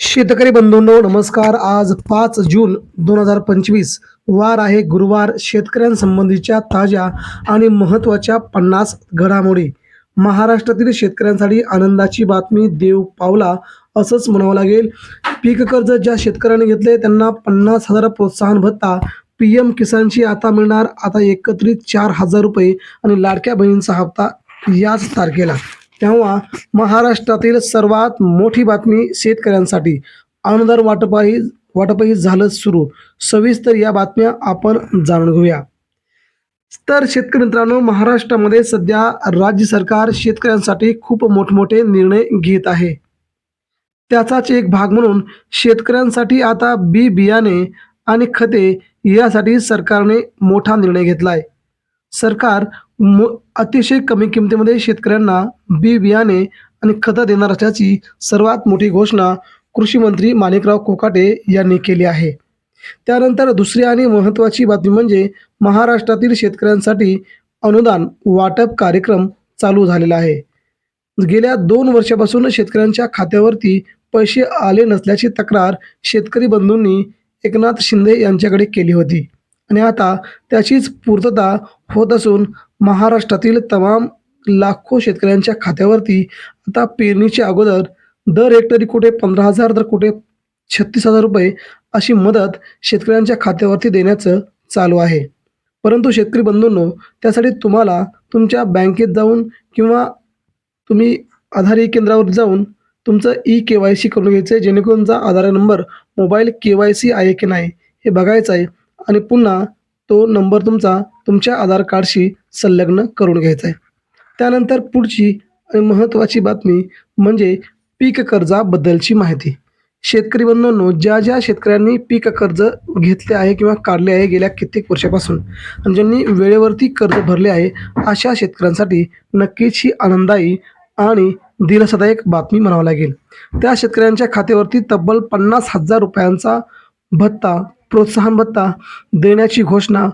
शेतकरी बंधूंनो नमस्कार. आज पाच जून दोन हजार पंचवीस वार आहे गुरुवार शेतकऱ्यांसंबंधीच्या ताज्या आणि महत्त्वाच्या पन्नास घडामोडी. महाराष्ट्रातील शेतकऱ्यांसाठी आनंदाची बातमी देव पावला असंच म्हणावं लागेल. पीक कर्ज ज्या शेतकऱ्यांनी घेतले त्यांना पन्नास हजार प्रोत्साहन भत्ता. पी एम किसानची आता मिळणार आता एकत्रित चार हजार रुपये आणि लाडक्या बहिणींचा हप्ता याच तारखेला. तेव्हा महाराष्ट्रातील सर्वात मोठी बातमी शेतकऱ्यांसाठी. अनुदान वाटपही वाटपही झालं सुरू. सविस्तर या बातम्या आपण जाणून घेऊया. तर शेतकरी मित्रांनो महाराष्ट्रामध्ये सध्या राज्य सरकार शेतकऱ्यांसाठी खूप मोठमोठे निर्णय घेत आहे. त्याचाच एक भाग म्हणून शेतकऱ्यांसाठी आता बी बियाणे आणि खते यासाठी सरकारने मोठा निर्णय घेतला आहे सरकार मो अतिशय कमी किमतीमध्ये शेतकऱ्यांना बी बियाणे आणि खतं देणार असल्याची सर्वात मोठी घोषणा कृषी मंत्री माणिकराव कोकाटे यांनी केली आहे. त्यानंतर दुसरी आणि महत्त्वाची बातमी म्हणजे महाराष्ट्रातील शेतकऱ्यांसाठी अनुदान वाटप कार्यक्रम चालू झालेला आहे. गेल्या दोन वर्षापासून शेतकऱ्यांच्या खात्यावरती पैसे आले नसल्याची तक्रार शेतकरी बंधूंनी एकनाथ शिंदे यांच्याकडे केली होती. आणि आता त्याचीच पूर्तता होत असून महाराष्ट्रातील तमाम लाखो शेतकऱ्यांच्या खात्यावरती आता पेरणीच्या अगोदर दर हेक्टरी कुठे पंधरा हजार तर कुठे छत्तीस हजार रुपये अशी मदत शेतकऱ्यांच्या खात्यावरती देण्याचं चालू आहे. परंतु शेतकरी बंधूंनो त्यासाठी तुम्हाला तुमच्या बँकेत जाऊन किंवा तुम्ही आधार ई केंद्रावर जाऊन तुमचं ई के वाय सी करून घ्यायचं आहे जेणेकरून तुमचा Aadhaar number mobile K Y C आहे की नाही हे बघायचं आहे. आणि पुन्हा तो नंबर तुमचा तुमच्या आधार कार्डशी संलग्न करून घ्यायचा आहे. त्यानंतर पुढची आणि महत्त्वाची बातमी म्हणजे पीक कर्जाबद्दलची माहिती. शेतकरी बंधूंनो ज्या ज्या शेतकऱ्यांनी पीक कर्ज घेतले आहे किंवा काढले आहे गेल्या कित्येक वर्षापासून आणि ज्यांनी वेळेवरती कर्ज भरले आहे अशा शेतकऱ्यांसाठी नक्कीच ही आनंददायी आणि दिलासादायक बातमी म्हणावं लागेल. त्या शेतकऱ्यांच्या खात्यावरती तब्बल पन्नास हजार रुपयांचा भत्ता प्रोत्साहन भत्ता देण्याची घोषणा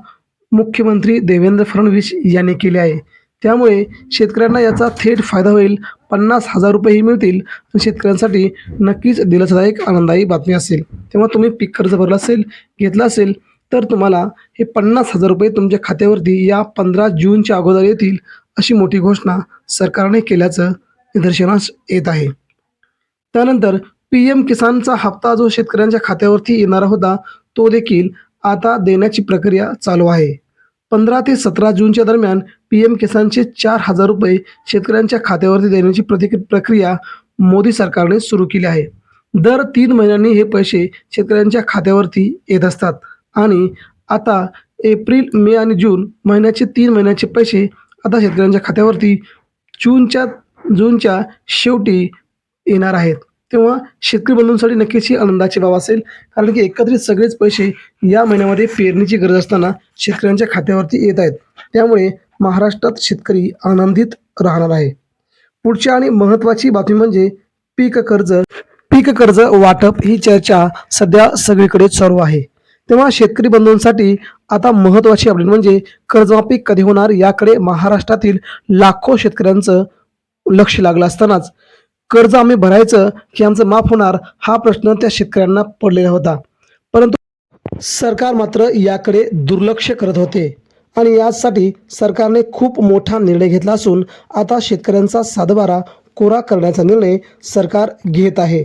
मुख्यमंत्री देवेंद्र फडणवीस यांनी केली आहे. त्यामुळे शेतकऱ्यांना याचा थेट फायदा होईल. पन्नास हजार रुपयेही मिळतील. आणि शेतकऱ्यांसाठी नक्कीच दिलासादायक आनंददायी बातमी असेल. तेव्हा तुम्ही पीक कर्ज भरलं असेल घेतलं असेल तर तुम्हाला हे पन्नास हजार रुपये तुमच्या खात्यावरती या पंधरा जूनच्या अगोदर येतील अशी मोठी घोषणा सरकारने केल्याचं निदर्शनास येत आहे. त्यानंतर पी एम किसानचा हप्ता जो शेतकऱ्यांच्या खात्यावरती येणारा होता तो देखील आता देण्याची प्रक्रिया चालू आहे. पंधरा ते सतरा जूनच्या दरम्यान पी एम किसानचे चार हजार रुपये शेतकऱ्यांच्या खात्यावरती देण्याची प्रति प्रक्रिया मोदी सरकारने सुरू केली आहे. दर तीन महिन्यांनी हे पैसे शेतकऱ्यांच्या खात्यावरती येत असतात आणि आता एप्रिल मे आणि जून महिन्याचे तीन महिन्याचे पैसे आता शेतकऱ्यांच्या खात्यावरती जूनच्या जूनच्या शेवटी येणार आहेत. तेव्हा शेतकरी बंधूंसाठी नक्कीच ही आनंदाची बाब असेल. कारण की एकत्रित सगळेच पैसे या महिन्यामध्ये पेरणीची गरज असताना शेतकऱ्यांच्या खात्यावरती येत आहेत. त्यामुळे महाराष्ट्रात शेतकरी आनंदित राहणार आहे. पुढची आणि महत्त्वाची बातमी म्हणजे पीक कर्ज. पीक कर्ज वाटप ही चर्चा सध्या सगळीकडे चालू आहे. तेव्हा शेतकरी बंधूंसाठी आता महत्त्वाची अपडेट म्हणजे कर्जमाफी कधी होणार याकडे महाराष्ट्रातील लाखो शेतकऱ्यांचं लक्ष लागलं असतानाच कर्ज आम्ही भरायचं की आमचं माफ होणार हा प्रश्न त्या शेतकऱ्यांना पडलेला होता. परंतु सरकार मात्र याकडे दुर्लक्ष करत होते आणि यासाठी सरकारने खूप मोठा निर्णय घेतला असून आता शेतकऱ्यांचा सातबारा कोरा करण्याचा निर्णय सरकार घेत आहे.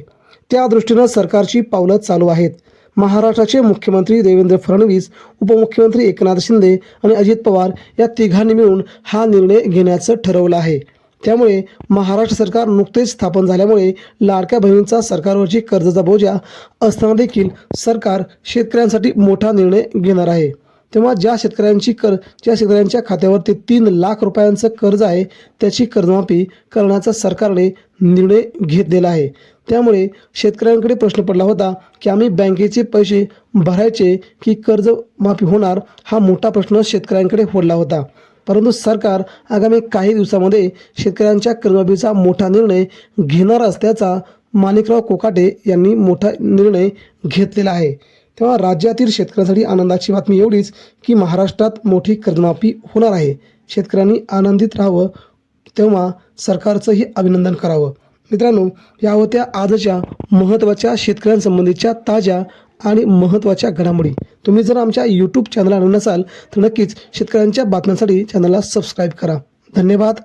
त्या दृष्टीनं सरकारची पावलं चालू आहेत. महाराष्ट्राचे मुख्यमंत्री देवेंद्र फडणवीस उपमुख्यमंत्री एकनाथ शिंदे आणि अजित पवार या तिघांनी मिळून हा निर्णय घेण्याचं ठरवलं आहे. त्यामुळे महाराष्ट्र सरकार नुकतेच स्थापन झाल्यामुळे लाडक्या बहिणींचा सरकारवरची कर्जाचा बोजा असताना देखील सरकार शेतकऱ्यांसाठी मोठा निर्णय घेणार आहे. तेव्हा ज्या शेतकऱ्यांची कर ज्या शेतकऱ्यांच्या खात्यावरती तीन लाख रुपयांचं कर्ज आहे त्याची कर्जमाफी करण्याचा सरकारने निर्णय घेतलेला आहे. त्यामुळे शेतकऱ्यांकडे प्रश्न पडला होता की आम्ही बँकेचे पैसे भरायचे की कर्जमाफी होणार हा मोठा प्रश्न शेतकऱ्यांकडे फोडला होता. परंतु सरकार आगामी काही दिवसामध्ये शेतकऱ्यांच्या कर्जमाफीचा मोठा निर्णय घेणार असल्याचा माणिकराव कोकाटे यांनी मोठा निर्णय घेतलेला आहे. तेव्हा राज्यातील शेतकऱ्यांसाठी आनंदाची बातमी एवढीच की महाराष्ट्रात मोठी कर्जमाफी होणार आहे. शेतकऱ्यांनी आनंदित राहावं तेव्हा सरकारचंही अभिनंदन करावं. मित्रांनो या होत्या आजच्या महत्त्वाच्या शेतकऱ्यांसंबंधीच्या ताज्या आणि महत्त्वाच्या घडामोडी. तुम्ही जर आमच्या यूट्यूब चॅनलला नसाल तर नक्कीच शेतकऱ्यांच्या बातम्यांसाठी चॅनलला सबस्क्राईब करा. धन्यवाद.